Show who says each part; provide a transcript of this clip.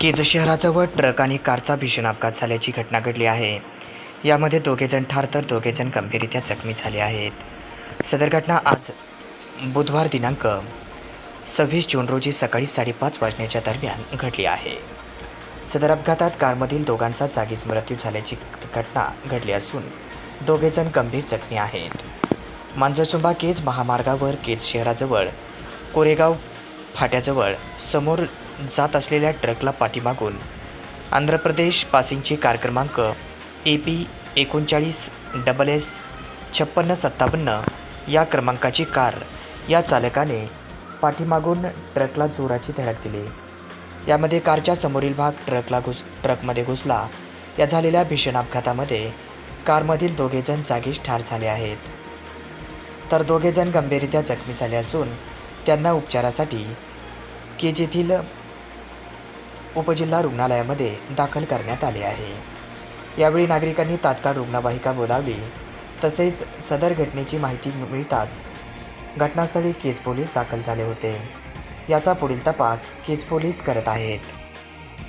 Speaker 1: केज शहराजवळ ट्रक आणि कारचा भीषण अपघात झाल्याची घटना घडली आहे. यामध्ये दोघेजण ठार तर दोघेजण गंभीररित्या जखमी झाले आहेत. सदर घटना आज बुधवार दिनांक सव्वीस जून रोजी सकाळी साडेपाच वाजण्याच्या दरम्यान घडली आहे. सदर अपघातात कारमधील दोघांचा जागीच मृत्यू झाल्याची घटना घडली असून दोघेजण गंभीर जखमी आहेत. मांजरसुंबा केज महामार्गावर केज शहराजवळ कोरेगाव फाट्याजवळ समोर जात असलेल्या ट्रकला पाठीमागून आंध्र प्रदेश पासिंगचे कार क्रमांक ए पी एकोणचाळीस डबल एस छप्पन्न सत्तावन्न या क्रमांकाची कार या चालकाने पाठीमागून ट्रकला जोराची धडक दिली. यामध्ये कारच्या समोरील भाग ट्रकला घुस ट्रकमध्ये घुसला. या झालेल्या भीषण अपघातामध्ये कारमधील दोघेजण जागीच ठार झाले आहेत. तर दोघेजण गंभीररित्या जखमी झाले असून त्यांना उपचारासाठी केज येथील उपजिल्हा रुग्णालयामध्ये दाखल करण्यात आले आहे. यावेळी नागरिकांनी तात्काळ रुग्णवाहिका बोलावली तसेच सदर घटनेची माहिती मिळताच घटनास्थळी केज पोलीस दाखल झाले होते. याचा पुढील तपास केज पोलीस करत आहेत.